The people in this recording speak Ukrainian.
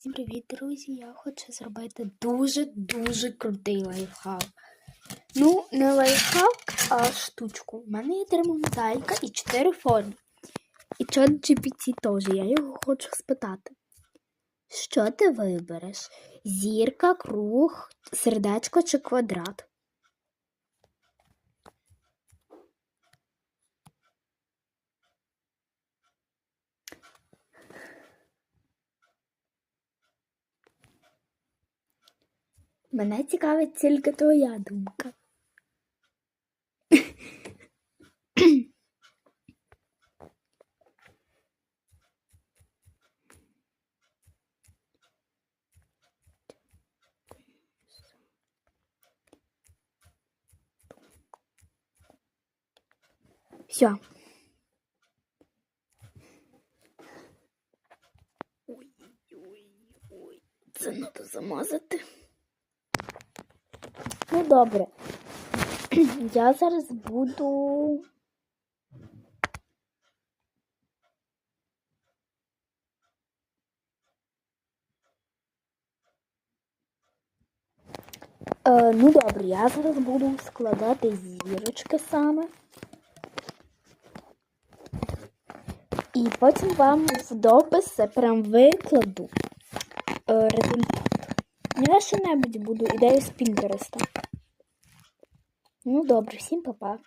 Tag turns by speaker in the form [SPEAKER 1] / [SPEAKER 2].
[SPEAKER 1] Всім привіт, друзі! Я хочу зробити дуже-дуже крутий лайфхак. Ну, не лайфхак, а штучку. У мене є три моменталька і чотири форми. І чат GPT теж. Я його хочу спитати. Що ти вибереш? Зірка, круг, сердечко чи квадрат? Мене цікавить тільки твоя думка. Все. Ой-ой-ой. Це треба замазати. Ну, добре. Я зараз буду. Е, ну добре, я зараз буду складати зірочки саме. І потім вам в допис прям викладу е, результат. Я що-небудь буду ідею з Пінтереста. Ну добре, всім па-па.